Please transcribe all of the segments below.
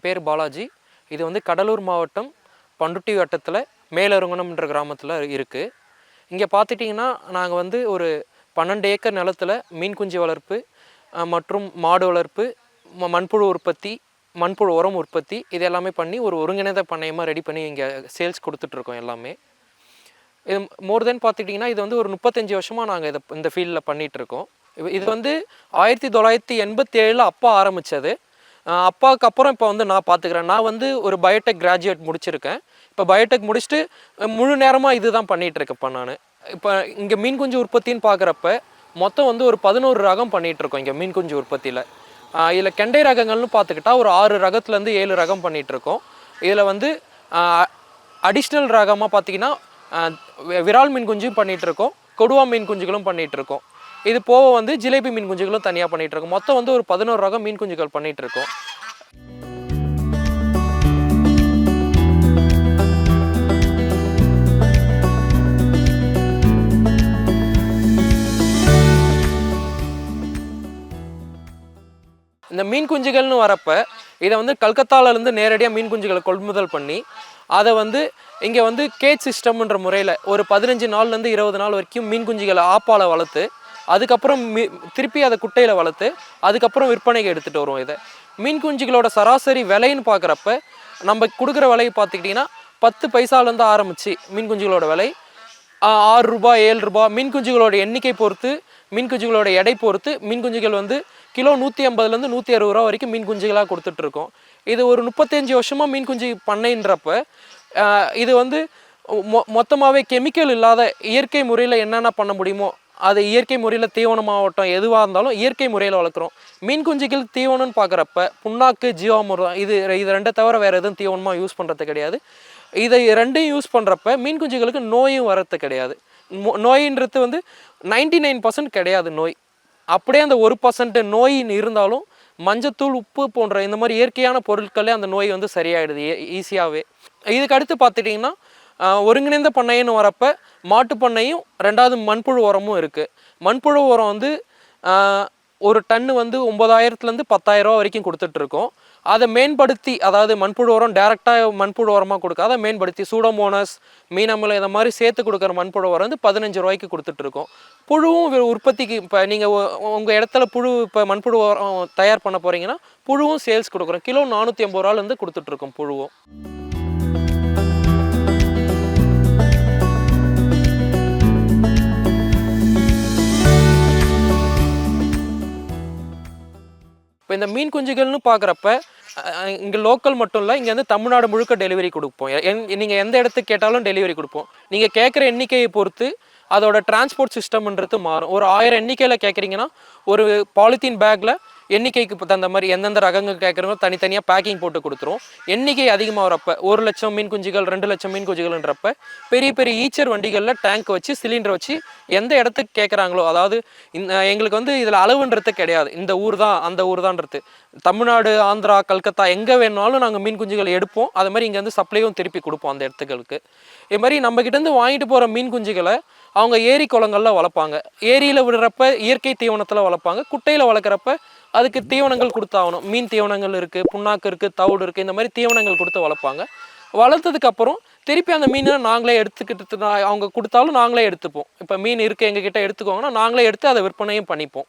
என் பேர் பாலாஜி. இது வந்து கடலூர் மாவட்டம் பண்டுட்டி வட்டத்தில் மேலருங்கணம்ன்ற கிராமத்தில் இருக்குது இங்கே பார்த்துட்டிங்கன்னா நாங்கள் வந்து ஒரு பன்னெண்டு ஏக்கர் நிலத்தில் மீன் குஞ்சு வளர்ப்பு மற்றும் மாடு வளர்ப்பு ம- மண்புழு உற்பத்தி மண்புழு உரம் உற்பத்தி இது எல்லாமே பண்ணி ஒரு ஒருங்கிணைந்த பண்ணையமாக ரெடி பண்ணி இங்கே சேல்ஸ் கொடுத்துட்ருக்கோம் எல்லாமே. இது மோர் தென் பார்த்துக்கிட்டிங்கன்னா இது வந்து ஒரு முப்பத்தஞ்சு வருஷமாக நாங்கள் இதை இந்த ஃபீல்டில் பண்ணிகிட்ருக்கோம் இது வந்து ஆயிரத்தி தொள்ளாயிரத்தி எண்பத்தி ஏழில் அப்பா ஆரம்பித்தது அப்பாவுக்கு அப்புறம் இப்போ வந்து நான் பார்த்துக்கிறேன் நான் வந்து ஒரு பயோடெக் கிராஜுவேட் முடிச்சிருக்கேன். இப்போ பயோடெக் முடிச்சுட்டு முழு நேரமாக இது தான் பண்ணிகிட்ருக்கப்பா நான். இப்போ இங்கே மீன் குஞ்சு உற்பத்தின்னு பார்க்குறப்ப மொத்தம் வந்து ஒரு பதினோரு ரகம் பண்ணிகிட்ருக்கோம் இங்கே மீன் குஞ்சு உற்பத்தியில். இதில் கெண்டை ரகங்கள்னு பார்த்துக்கிட்டா ஒரு ஆறு ரகத்துலேருந்து ஏழு ரகம் பண்ணிகிட்ருக்கோம் இதில் வந்து அடிஷ்னல் ரகமாக பார்த்தீங்கன்னா விரால் மீன் குஞ்சும் பண்ணிகிட்ருக்கோம் இருக்கோம் கொடுவா மீன் குஞ்சுகளும் பண்ணிகிட்ருக்கோம் இருக்கோம் இது போக வந்து ஜிலேபி மீன் குஞ்சுகளும் தனியாக பண்ணிகிட்ருக்கோம் மொத்தம் வந்து ஒரு பதினோரு ரகம் மீன் குஞ்சுகள் பண்ணிகிட்ருக்கோம் இருக்கோம் இந்த மீன் குஞ்சுகள்னு வரப்போ இதை வந்து கல்கத்தாவிலேருந்து நேரடியாக மீன் குஞ்சுகளை கொள்முதல் பண்ணி அதை வந்து இங்கே வந்து கேஜ் சிஸ்டம்ன்ற முறையில் ஒரு பதினஞ்சு நாள்லேருந்து இருபது நாள் வரைக்கும் மீன் குஞ்சுகளை ஆப்பால் வளர்த்து அதுக்கப்புறம் மீ திருப்பி அதை குட்டையில் வளர்த்து அதுக்கப்புறம் விற்பனைக்கு எடுத்துகிட்டு வருவோம் இதை. மீன் குஞ்சுகளோட சராசரி விலைன்னு பார்க்குறப்ப நம்ம கொடுக்குற விலையை பார்த்துக்கிட்டிங்கன்னா பத்து பைசாலேருந்து ஆரம்பிச்சு மீன் குஞ்சுகளோட விலை. ஆறு ரூபா ஏழு ரூபாய் மீன் குஞ்சுகளோட எண்ணிக்கை பொறுத்து மீன் குஞ்சுகளோட எடை பொறுத்து மீன் குஞ்சுகள் வந்து கிலோ நூற்றி ஐம்பதுலேருந்து நூற்றி அறுபது ரூபா வரைக்கும் மீன் குஞ்சுகளாக கொடுத்துட்ருக்கோம் இது ஒரு முப்பத்தஞ்சு வருஷமாக மீன் குஞ்சு பண்ணைன்றப்ப இது வந்து மொ மொத்தமாகவே கெமிக்கல் இல்லாத இயற்கை முறையில் என்னென்ன பண்ண முடியுமோ அது இயற்கை முறையில் தீவனமாகட்டும் எதுவாக இருந்தாலும் இயற்கை முறையில் வளர்க்குறோம். மீன் குஞ்சுகள் தீவனம்னு பார்க்குறப்ப புண்ணாக்கு ஜீவாமிர்தம் இது இது ரெண்டை தவிர வேறு எதுவும் தீவனமாக யூஸ் பண்ணுறது கிடையாது. இதை ரெண்டையும் யூஸ் பண்ணுறப்ப மீன் குஞ்சுகளுக்கு நோயும் வரது கிடையாது. மோ- நோயின்றது வந்து நைன்டி நைன் பர்சன்ட் கிடையாது நோய். அப்படியே அந்த ஒரு பர்சன்ட் நோய் இருந்தாலும் மஞ்சத்தூள் உப்பு போன்ற இந்த மாதிரி இயற்கையான பொருட்களே அந்த நோய் வந்து சரியாயிடுது ஈஸியாகவே இதுக்கு அடுத்து பார்த்துட்டிங்கன்னா ஒருங்கிணைந்த பண்ணைன்னு வரப்ப மாட்டு பண்ணையும் ரெண்டாவது மண்புழு உரமும் இருக்குது மண்புழு உரம் வந்து ஒரு டன்னு வந்து ஒம்பதாயிரத்துலேருந்து பத்தாயிரரூவா வரைக்கும் கொடுத்துட்ருக்கோம் அதை மேம்படுத்தி அதாவது மண்புழு உரம் டேரெக்டாக மண்புழு உரமாக கொடுக்காத மேம்படுத்தி சூடோமோனஸ் மீனமில் இந்த மாதிரி சேர்த்து கொடுக்குற மண்புழு உரம் வந்து பதினஞ்சு ரூபாய்க்கு கொடுத்துட்ருக்கோம் புழுவும் உற்பத்திக்கு இப்போ நீங்கள் உங்கள் இடத்துல புழு இப்போ மண்புழு உரம் தயார் பண்ண போகிறீங்கன்னா புழுவும் சேல்ஸ் கொடுக்குறோம். கிலோ நானூற்றி ஐம்பது ரூபாலேருந்து கொடுத்துட்ருக்கோம் புழுவும். இப்போ இந்த மீன் குஞ்சுகள்னு பார்க்குறப்ப இங்கே லோக்கல் மட்டும் இல்லை இங்கே வந்து தமிழ்நாடு முழுக்க டெலிவரி கொடுப்போம். நீங்கள் எந்த இடத்துக்கு கேட்டாலும் டெலிவரி கொடுப்போம். நீங்கள் கேட்குற எண்ணிக்கையை பொறுத்து அதோட டிரான்ஸ்போர்ட் சிஸ்டம்ன்றது மாறும். ஒரு ஆயிரம் எண்ணிக்கையில் கேட்குறீங்கன்னா ஒரு பாலித்தீன் பேக்கில் எண்ணிக்கைக்கு தகுந்த மாதிரி எந்தெந்த ரகங்கள் கேட்குறவங்க தனித்தனியாக பேக்கிங் போட்டு கொடுத்துரும் எண்ணிக்கை அதிகமாக வரப்ப ஒரு லட்சம் மீன் குஞ்சுகள் ரெண்டு லட்சம் மீன் குஞ்சுகள்ன்றப்ப பெரிய பெரிய ஈச்சர் வண்டிகளில் டேங்க் வச்சு சிலிண்டர் வச்சு எந்த இடத்துக்கு கேட்குறாங்களோ அதாவது இந்த எங்களுக்கு வந்து இதில் அளவுன்றது கிடையாது. இந்த ஊர் தான் அந்த ஊர் தான்றது. தமிழ்நாடு ஆந்திரா கல்கத்தா எங்கே வேணாலும் நாங்கள் மீன் குஞ்சுகள் எடுப்போம். அது மாதிரி இங்கே வந்து சப்ளையும் திருப்பி கொடுப்போம் அந்த இடத்துகளுக்கு. இது மாதிரி நம்மக்கிட்டேருந்து வாங்கிட்டு போகிற மீன் குஞ்சுகளை அவங்க ஏரி குளங்களில் வளர்ப்பாங்க. ஏரியில் விடுறப்ப இயற்கை தீவனத்தில் வளர்ப்பாங்க. குட்டையில் வளர்க்குறப்ப அதுக்கு தீவனங்கள் கொடுத்தாகணும். மீன் தீவனங்கள் இருக்குது புண்ணாக்கு இருக்குது தவிடு இருக்குது இந்த மாதிரி தீவனங்கள் கொடுத்து வளர்ப்பாங்க. வளர்த்ததுக்கப்புறம் திருப்பி அந்த மீனை நாங்களே எடுத்துக்கிட்டு நான் அவங்க கொடுத்தாலும் நாங்களே எடுத்துப்போம். இப்போ மீன் இருக்குது எங்ககிட்ட எடுத்துக்கோங்கன்னா நாங்களே எடுத்து அதை விற்பனையும் பண்ணிப்போம்.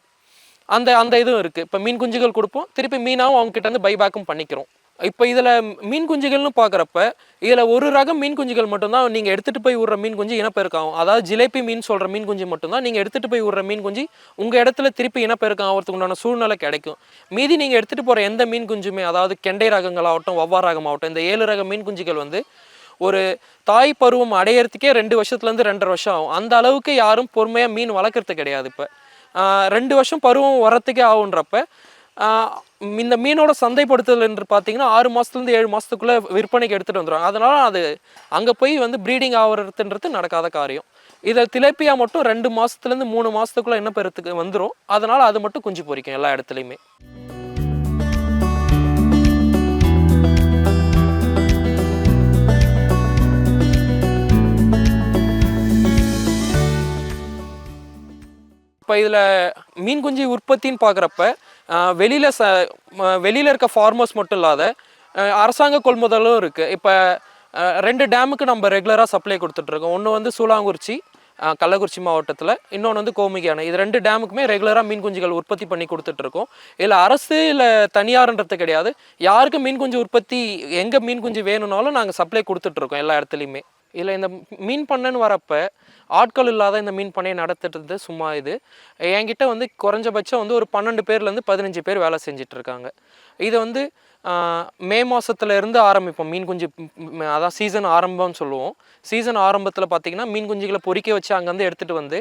அந்த அந்த இதுவும் இருக்குது இப்போ மீன் குஞ்சுகள் கொடுப்போம். திருப்பி மீனாகவும் அவங்ககிட்ட வந்து இருந்து பைபேக்கும் பண்ணிக்கிறோம். இப்போ இதில் மீன் குஞ்சுகள்னு பார்க்குறப்ப இதில் ஒரு ரகம் மீன் குஞ்சுகள் மட்டும்தான் நீங்கள் எடுத்துகிட்டு போய் விடுற மீன் குஞ்சு இனப்பெருக்காகும் அதாவது ஜிலேபி மீன் சொல்கிற மீன் குஞ்சு மட்டும்தான் நீங்கள் எடுத்துகிட்டு போய் விடுற மீன் குஞ்சு உங்கள் இடத்துல திருப்பி இனப்பெருக்கம் ஆகிறதுக்கு உண்டான சூழ்நிலை கிடைக்கும். மீதி நீங்கள் எடுத்துகிட்டு போகிற எந்த மீன் குஞ்சுமே அதாவது கெண்டை ரகங்களாகட்டும் ரகம் ரகமாகட்டும் இந்த ஏழு ரக மீன் குஞ்சுகள் வந்து ஒரு தாய் பருவம் அடையிறதுக்கே ரெண்டு வருஷத்துலேருந்து ரெண்டரை வருஷம் ஆகும். அந்த அளவுக்கு யாரும் பொறுமையாக மீன் வளர்க்குறது கிடையாது இப்போ. ரெண்டு வருஷம் பருவம் வரத்துக்கே ஆகுன்றப்ப இந்த மீனோட சந்தைப்படுத்துதல் என்று பார்த்தீங்கன்னா ஆறு மாதத்துலேருந்து ஏழு மாதத்துக்குள்ளே விற்பனைக்கு எடுத்துகிட்டு வந்துடுவாங்க அதனால் அது அங்கே போய் வந்து ப்ரீடிங் ஆகிறதுன்றது நடக்காத காரியம். இதை திலேப்பியா மட்டும் ரெண்டு மாதத்துலேருந்து மூணு மாதத்துக்குள்ளே என்ன பெறத்துக்கு வந்துடும் அதனால் அது மட்டும் குஞ்சு பொறிக்கும் எல்லா இடத்துலையுமே. இப்போ இப்போ இதில் மீன் குஞ்சு உற்பத்தின்னு பார்க்குறப்ப வெளியில் ச வெளியில் இருக்க ஃபார்மர்ஸ் மட்டும் இல்லாத அரசாங்க கொள்முதலும் இருக்குது இப்போ ரெண்டு டேமுக்கு நம்ம ரெகுலராக சப்ளை கொடுத்துட்ருக்கோம் ஒன்று வந்து சூலாங்குறிச்சி கள்ளக்குறிச்சி மாவட்டத்தில் இன்னொன்று வந்து கோமிகி அணை இது ரெண்டு டேமுக்குமே ரெகுலராக மீன் குஞ்சுகள் உற்பத்தி பண்ணி கொடுத்துட்ருக்கோம் இதில் அரசு இல்லை தனியார்ன்றது கிடையாது. யாருக்கு மீன் குஞ்சு உற்பத்தி எங்கே மீன் குஞ்சு வேணும்னாலும் நாங்கள் சப்ளை கொடுத்துட்ருக்கோம் எல்லா இடத்துலையுமே. இதில் இந்த மீன் பண்ணைன்னு வரப்போ ஆட்கள் இல்லாத இந்த மீன் பண்ணையை நடத்துறது சும்மா இது. என்கிட்ட வந்து குறைஞ்சபட்சம் வந்து ஒரு பன்னெண்டு பேர்லேருந்து பதினஞ்சு பேர் வேலை செஞ்சிட்ருக்காங்க. இதை இது வந்து மே மாசத்துல இருந்து ஆரம்பிப்போம். மீன் குஞ்சு அதான் சீசன் ஆரம்பம்னு சொல்லுவோம். சீசன் ஆரம்பத்தில் பார்த்தீங்கன்னா மீன் குஞ்சுகளை பொறிக்க வச்சு அங்கேருந்து எடுத்துகிட்டு வந்து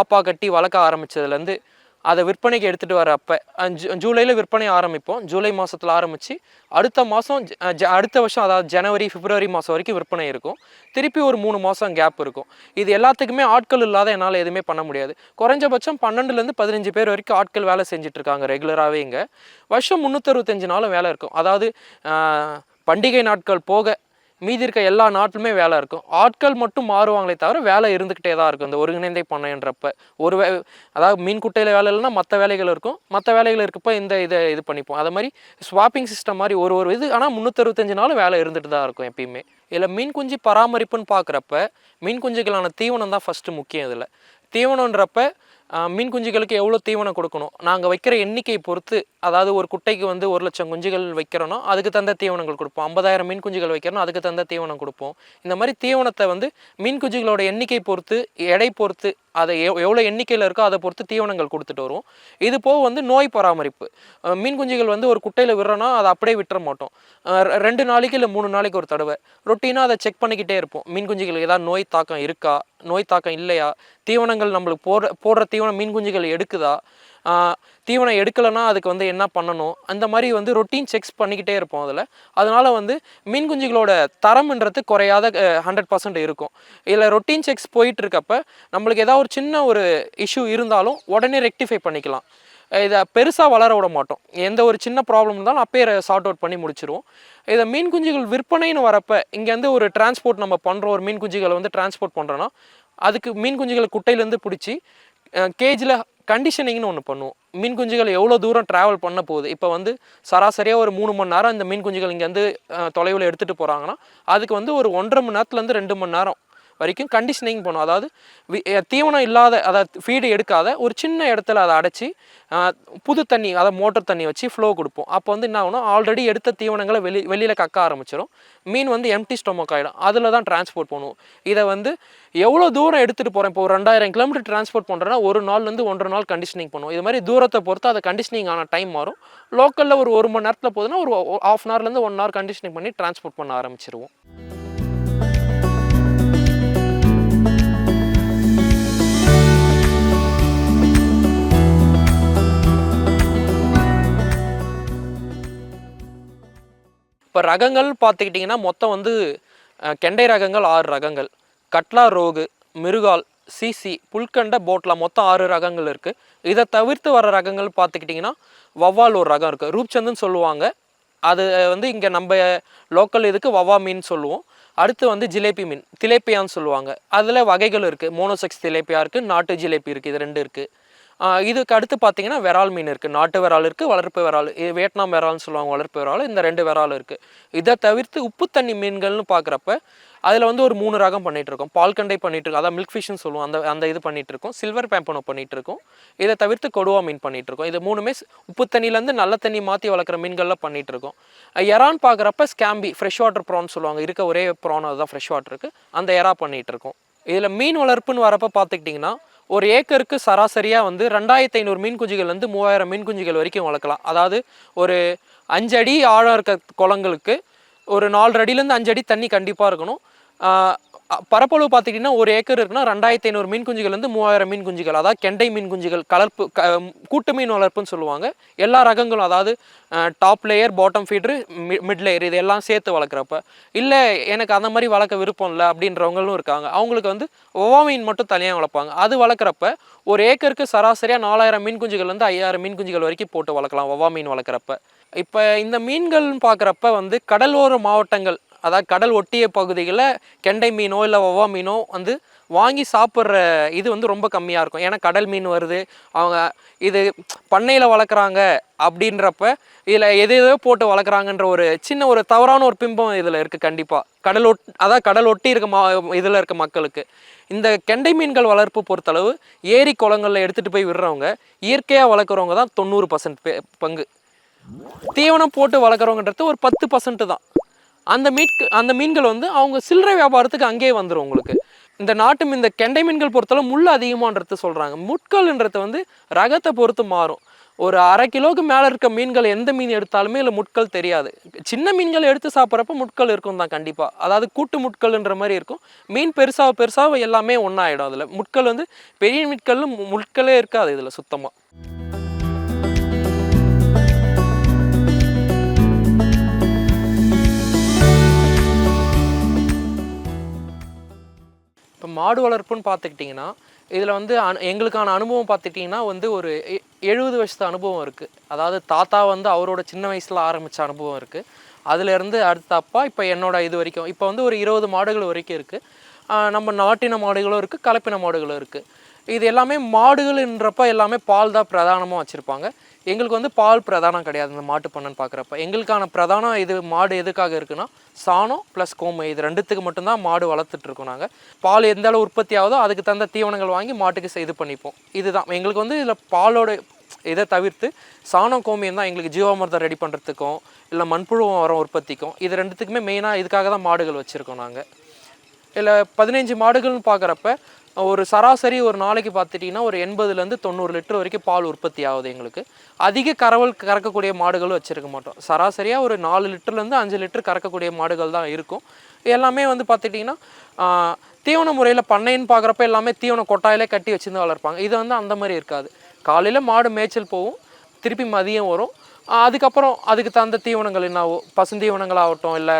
ஆப்பா கட்டி வளர்க்க ஆரம்பிச்சதுலேருந்து அதை விற்பனைக்கு எடுத்துகிட்டு வர அப்போ ஜூலையில் விற்பனை ஆரம்பிப்போம். ஜூலை மாதத்தில் ஆரம்பித்து அடுத்த மாதம் அடுத்த வருஷம் அதாவது ஜனவரி பிப்ரவரி மாதம் வரைக்கும் விற்பனை இருக்கும். திருப்பி ஒரு மூணு மாதம் கேப் இருக்கும். இது எல்லாத்துக்குமே ஆட்கள் இல்லாத என்னால் எதுவுமே பண்ண முடியாது. குறைஞ்சபட்சம் பன்னெண்டுலேருந்து பதினஞ்சு பேர் வரைக்கும் ஆட்கள் வேலை செஞ்சிட்ருக்காங்க ரெகுலராகவே இங்கே. வருஷம் முந்நூற்றறுபத்தஞ்சு நாளும் வேலை இருக்கும். அதாவது பண்டிகை நாட்கள் போக மீதி இருக்க எல்லா நாட்டிலுமே வேலை இருக்கும். ஆட்கள் மட்டும் மாறுவாங்களே தவிர வேலை இருந்துக்கிட்டே தான் இருக்கும். இந்த ஒருங்கிணைந்தை பண்ணைன்றப்ப. ஒரு வே அதாவது மீன் குட்டையில் வேலை இல்லைன்னா மற்ற வேலைகள் இருக்கும். மற்ற வேலைகள் இருக்கப்போ இந்த இதை இது பண்ணிப்போம். அதை மாதிரி ஸ்வாப்பிங் சிஸ்டம் மாதிரி ஒரு ஒரு இது ஆனால் முந்நூற்றறுபத்தஞ்சு நாளும் வேலை இருந்துட்டு தான் இருக்கும் எப்பயுமே. இதில் மீன் குஞ்சு பராமரிப்புன்னு பார்க்குறப்ப மீன் குஞ்சுகளான தீவனம் தான் ஃபஸ்ட்டு முக்கியம் இதில். தீவனன்றப்ப மீன் குஞ்சுகளுக்கு எவ்வளோ தீவனம் கொடுக்கணும்? நாங்கள் வைக்கிற எண்ணிக்கையை பொறுத்து அதாவது ஒரு குட்டைக்கு வந்து ஒரு லட்சம் குஞ்சுகள் வைக்கிறோன்னா அதுக்கு தகுந்த தீவனங்கள் கொடுப்போம். ஐம்பதாயிரம் மீன் குஞ்சுகள் வைக்கிறோம் அதுக்கு தந்த தீவனம் கொடுப்போம். இந்த மாதிரி தீவனத்தை வந்து மீன் குஞ்சுகளோட எண்ணிக்கை பொறுத்து எடை பொறுத்து அதை எவ் எவ்வளோ எண்ணிக்கையில் இருக்கோ அதை பொறுத்து தீவனங்கள் கொடுத்துட்டு வருவோம். இது போக வந்து நோய் பராமரிப்பு. மீன் குஞ்சுகள் வந்து ஒரு குட்டையில் விடுறோன்னா அதை அப்படியே விட்டுற மாட்டோம். ரெண்டு நாளைக்கு இல்லை மூணு நாளைக்கு ஒரு தடவை. ரொட்டீனாக அதை செக் பண்ணிக்கிட்டே இருப்போம். மீன் குஞ்சுகளுக்கு ஏதாவது நோய் தாக்கம் இருக்கா? நோய் தாக்கம் இல்லையா? தீவனங்கள் நம்மளுக்கு போடுற போடுற தீவனம் மீன் குஞ்சுகள் எடுக்குதா? தீவனம் எடுக்கலைன்னா அதுக்கு வந்து என்ன பண்ணணும்? அந்த மாதிரி வந்து ரொட்டீன் செக்ஸ் பண்ணிக்கிட்டே இருப்போம் அதில். அதனால் வந்து மீன் குஞ்சுகளோட தரம்ன்றது குறையாத ஹண்ட்ரட் பர்சன்ட் இருக்கும். இதில் ரொட்டீன் செக்ஸ் போயிட்டு இருக்கப்ப நம்மளுக்கு ஏதாவது ஒரு சின்ன ஒரு இஷ்யூ இருந்தாலும் உடனே ரெக்டிஃபை பண்ணிக்கலாம். இதை பெருசாக வளர விட மாட்டோம். எந்த ஒரு சின்ன ப்ராப்ளம் இருந்தாலும் அப்பயே சார்ட் அவுட் பண்ணி முடிச்சிருவோம். இதை மீன் குஞ்சுகள் விற்பனைன்னு வரப்போ இங்கேருந்து ஒரு டிரான்ஸ்போர்ட் நம்ம பண்ணுறோம் ஒரு மீன் குஞ்சுகளை வந்து டிரான்ஸ்போர்ட் பண்ணுறோன்னா அதுக்கு மீன் குஞ்சுகளை குட்டையிலேருந்து பிடிச்சி கேஜில் கண்டிஷனிங்னு ஒன்று பண்ணுவோம். மீன் குஞ்சுகள் எவ்வளோ தூரம் ட்ராவல் பண்ண போகுது? இப்போ வந்து சராசரியாக ஒரு மூணு மணி நேரம் இந்த மீன் குஞ்சுகள் இங்கேருந்து தொலைவில் எடுத்துகிட்டு போகிறாங்கன்னா அதுக்கு வந்து ஒரு ஒன்றரை மணி நேரத்துலேருந்து ரெண்டு மணி நேரம் வரைக்கும் கண்டிஷனிங் பண்ணும் அதாவது தீவனம் இல்லாத அதாவது ஃபீடு எடுக்காத ஒரு சின்ன இடத்துல அதை அடைச்சி புது தண்ணி அதாவது மோட்டர் தண்ணி வச்சு ஃப்ளோ கொடுப்போம். அப்போ வந்து என்ன ஆகணும் ஆல்ரெடி எடுத்த தீவனங்களை வெளி வெளியில் கக்க ஆரம்பிச்சிடும் மீன் வந்து எம்டி ஸ்டொமக் ஆகிடும் அதில் தான் டிரான்ஸ்போர்ட் பண்ணுவோம் இதை வந்து எவ்வளோ தூரம் எடுத்துகிட்டு போகிறேன் இப்போ ஒரு ரெண்டாயிரம் கிலோமீட்டர் டிரான்ஸ்போர்ட் பண்ணுறேன்னா ஒரு நாள்லேருந்து ஒன்றரை நாள் கண்டிஷனிங் பண்ணுவோம் இது மாதிரி தூரத்தை பொறுத்து அதை கண்டிஷனிங் ஆன டைம் மாறும். லோக்கலில் ஒரு ஒரு மணி நேரத்தில் போகுதுன்னா ஒரு ஆஃப் அன் ஹவர்லேருந்து ஒன் ஹவர் கண்டிஷனிங் பண்ணி டிரான்ஸ்போர்ட் பண்ண ஆரம்பிச்சிருவோம். இப்போ ரகங்கள் பார்த்துக்கிட்டிங்கன்னா மொத்தம் வந்து கெண்டை ரகங்கள் ஆறு ரகங்கள். கட்லா ரோகு மிருகால் சிசி புல்கண்ட போட்லா மொத்தம் ஆறு ரகங்கள் இருக்குது இதை தவிர்த்து வர ரகங்கள் பார்த்துக்கிட்டிங்கன்னா வவ்வால் ஒரு ரகம் இருக்குது ரூப்சந்துன்னு சொல்லுவாங்க. அது வந்து இங்கே நம்ம லோக்கல் இதுக்கு வவ்வா மீன் சொல்லுவோம். அடுத்து வந்து ஜிலேபி மீன் திலேப்பியான்னு சொல்லுவாங்க. அதில் வகைகள் இருக்குது மோனோசெக்ஸ் திலேப்பியா இருக்குது நாட்டு ஜிலேபி இருக்குது இது ரெண்டு இருக்குது இதுக்கு அடுத்து பார்த்தீங்கன்னா விரால் மீன் இருக்குது நாட்டு விரால் இருக்குது வளர்ப்பு விரால் வியட்நாம் விரால்னு சொல்லுவாங்க வளர்ப்பு விரால் இந்த ரெண்டு விரால் இருக்குது இதை தவிர்த்து உப்பு தண்ணி மீன்கள்னு பார்க்குறப்ப அதில் வந்து ஒரு மூணு ரகம் பண்ணிகிட்ருக்கோம் இருக்கோம். பால்கண்டை பண்ணிகிட்ருக்கோம் அதான் மில்க் ஃபிஷ்னு சொல்லுவோம். அந்த அந்த இது பண்ணிகிட்ருக்கோம் இருக்கோம். சில்வர் பேம்பனோ பண்ணிகிட்ருக்கோம் இதை தவிர்த்து கொடுவா மீன் பண்ணிகிட்ருக்கோம் இருக்கோம். இது மூணுமே உப்பு தண்ணியிலேருந்து நல்ல தண்ணி மாற்றி வளர்க்குற மீன்கள்லாம் பண்ணிகிட்ருக்கோம் இருக்கோம். எறான்னு பார்க்குறப்ப ஸ்கேம்பி ஃப்ரெஷ் வாட்டர் ப்ரான் சொல்லுவாங்க. இருக்க ஒரே ப்ரான் அதுதான் ஃப்ரெஷ் வாட்டருக்கு அந்த எறா பண்ணிகிட்ருக்கோம் இதில் மீன் வளர்ப்புன்னு வரப்போ பார்த்துக்கிட்டிங்கன்னா ஒரு ஏக்கருக்கு சராசரியாக வந்து ரெண்டாயிரத்தி ஐநூறு மீன் குஞ்சுகள்லேருந்து மூவாயிரம் மீன் குஞ்சுகள் வரைக்கும் வளர்க்கலாம். அதாவது ஒரு அஞ்சடி ஆழம் இருக்க குளங்களுக்கு ஒரு நாலு அடியிலேருந்து அஞ்சடி தண்ணி கண்டிப்பாக இருக்கணும். பரப்பளவு பார்த்துக்கிட்டிங்கன்னா ஒரு ஏக்கர் இருக்குன்னா ரெண்டாயிரத்தி ஐநூறு மீன் குஞ்சுகள் வந்து மூவாயிரம் மீன் குஞ்சுகள். அதாவது கெண்டை மீன் குஞ்சுகள் கலர்ப்பு க கூட்டு மீன் வளர்ப்புன்னு சொல்லுவாங்க. எல்லா ரகங்களும் அதாவது top layer bottom feeder mid layer இது எல்லாம் சேர்த்து வளர்க்குறப்ப. இல்லை எனக்கு அந்த மாதிரி வளர்க்க விருப்பம் இல்லை அப்படின்றவங்களும் இருக்காங்க. அவங்களுக்கு வந்து ஒவ்வா மீன் மட்டும் தனியாக வளர்ப்பாங்க. அது வளர்க்குறப்ப ஒரு ஏக்கருக்கு சராசரியாக நாலாயிரம் மீன் குஞ்சுகள் வந்து ஐயாயிரம் மீன் குஞ்சுகள் வரைக்கும் போட்டு வளர்க்கலாம் ஒவ்வா மீன் வளர்க்குறப்ப. இப்போ இந்த மீன்கள்னு பார்க்குறப்ப வந்து கடலோர மாவட்டங்கள் அதாவது கடல் ஒட்டிய பகுதிகளில் கெண்டை மீனோ இல்லை ஒவ்வா மீனோ வந்து வாங்கி சாப்பிட்ற இது வந்து ரொம்ப கம்மியாக இருக்கும். ஏன்னா கடல் மீன் வருது அவங்க இது பண்ணையில் வளர்க்குறாங்க அப்படின்றப்ப இதில் எது எதோ போட்டு வளர்க்குறாங்கன்ற ஒரு சின்ன ஒரு தவறான ஒரு பிம்பம் இதில் இருக்குது கண்டிப்பாக. கடல் ஒட் அதான் கடல் ஒட்டி இருக்க மா இதில் இருக்க மக்களுக்கு. இந்த கெண்டை மீன்கள் வளர்ப்பு பொறுத்தளவு ஏரி குளங்களில் எடுத்துகிட்டு போய் விடுறவங்க இயற்கையாக வளர்க்குறவங்க தான் தொண்ணூறு பர்சன்ட் பங்கு. தீவனம் போட்டு வளர்க்குறவங்கன்றது ஒரு பத்து பர்சன்ட் தான். அந்த மீட்கு அந்த மீன்கள் வந்து அவங்க சில்லறை வியாபாரத்துக்கு அங்கேயே வந்துடும் உங்களுக்கு. இந்த நாட்டு இந்த கெண்டை மீன்கள் பொறுத்தளவு முள் அதிகமான்றது சொல்கிறாங்க முட்கள்ன்றது வந்து ரகத்தை பொறுத்து மாறும். ஒரு அரை கிலோவுக்கு மேலே இருக்க மீன்கள் எந்த மீன் எடுத்தாலுமே இல்லை முட்கள் தெரியாது. சின்ன மீன்கள் எடுத்து சாப்பிட்றப்ப முட்கள் இருக்கும் தான் கண்டிப்பாக அதாவது கூட்டு முட்கள்ன்ற மாதிரி இருக்கும். மீன் பெருசாக பெருசாக எல்லாமே ஒன்றாயிடும் அதில். முட்கள் வந்து பெரிய மீட்கள் முட்களே இருக்காது இதில் சுத்தமாக இப்போ மாடு வளர்ப்புன்னு பார்த்துக்கிட்டிங்கன்னா இதில் வந்து அனு எங்களுக்கான அனுபவம் பார்த்துக்கிட்டிங்கன்னா வந்து ஒரு எ- எழுபது வயசு அனுபவம் இருக்குது அதாவது தாத்தா வந்து அவரோட சின்ன வயசில் ஆரம்பித்த அனுபவம் இருக்குது அதுலேருந்து அடுத்த அப்பா இப்போ என்னோட இது வரைக்கும் இப்போ வந்து ஒரு இருபது மாடுகள் வரைக்கும் இருக்குது நம்ம நாட்டின மாடுகளும் இருக்குது கலப்பின மாடுகளும் இருக்குது இது எல்லாமே மாடுகள்ன்றப்ப எல்லாமே பால் தான் பிரதானமாக வச்சுருப்பாங்க. எங்களுக்கு வந்து பால் பிரதானம் கிடையாது இந்த மாட்டு பண்ணைன்னு பார்க்குறப்ப. எங்களுக்கான பிரதானம் இது மாடு எதுக்காக இருக்குன்னா சாணம் ப்ளஸ் கோமை இது ரெண்டுத்துக்கு மட்டும்தான் மாடு வளர்த்துட்ருக்கோம் நாங்கள் பால் எந்த அளவு உற்பத்தி ஆகுதோ அதுக்கு தகுந்த தீவனங்கள் வாங்கி மாட்டுக்கு இது பண்ணிப்போம். இதுதான். எங்களுக்கு வந்து இதில் பாலோட இதை தவிர்த்து சாணம் கோமியம் தான் எங்களுக்கு ஜீவாமிர்தம் ரெடி பண்ணுறதுக்கும் இல்லை மண்புழு உரம் உற்பத்திக்கும் இது ரெண்டுத்துக்குமே மெயினாக இதுக்காக தான் மாடுகள் வச்சுருக்கோம் நாங்கள் இல்லை பதினஞ்சு மாடுகள்னு பார்க்குறப்ப ஒரு சராசரி ஒரு நாளைக்கு பார்த்துட்டிங்கன்னா ஒரு எண்பதுலேருந்து தொண்ணூறு லிட்டர் வரைக்கும் பால் உற்பத்தி ஆகுது எங்களுக்கு. அதிக கறவல் கறக்கக்கூடிய மாடுகளும் வச்சுருக்க மாட்டோம். சராசரியாக ஒரு நாலு லிட்டர்லேருந்து அஞ்சு லிட்டர் கறக்கக்கூடிய மாடுகள் தான் இருக்கும். எல்லாமே வந்து பார்த்துட்டிங்கன்னா தீவன முறையில் பண்ணைன்னு பார்க்குறப்ப எல்லாமே தீவன கொட்டாயிலே கட்டி வச்சுருந்து வளர்ப்பாங்க. இது வந்து அந்த மாதிரி இருக்காது. காலையில் மாடு மேய்ச்சல் போகும். திருப்பி மதியம் வரும். அதுக்கப்புறம் அதுக்கு தகுந்த தீவனங்கள் என்னவோ பசுந்தீவனங்களாகட்டும் இல்லை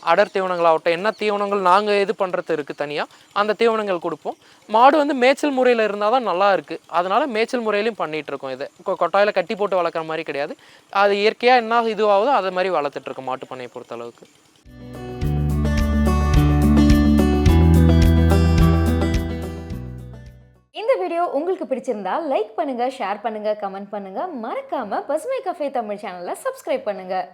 அடர் தீவனங்களாகட்டும் என்ன தீவனங்கள் நாங்கள் இது பண்ணுறது இருக்குது தனியாக அந்த தீவனங்கள் கொடுப்போம். மாடு வந்து மேய்ச்சல் முறையில் இருந்தால் தான் நல்லா இருக்குது அதனால் மேய்ச்சல் முறையிலையும் பண்ணிகிட்ருக்கோம் இதை. கொ- கொட்டாயில் கட்டி போட்டு வளர்க்குற மாதிரி கிடையாது. அது இயற்கையாக என்ன இதுவாகுதோ அது மாதிரி வளர்த்துட்ருக்கோம் மாட்டு பண்ணையை பொறுத்தளவுக்கு. இந்த வீடியோ உங்களுக்கு பிடிச்சிருந்தா லைக் பண்ணுங்க ஷேர் பண்ணுங்க கமெண்ட் பண்ணுங்க. மறக்காம பசுமை கஃபே தமிழ் சேனலை சப்ஸ்கிரைப் பண்ணுங்க.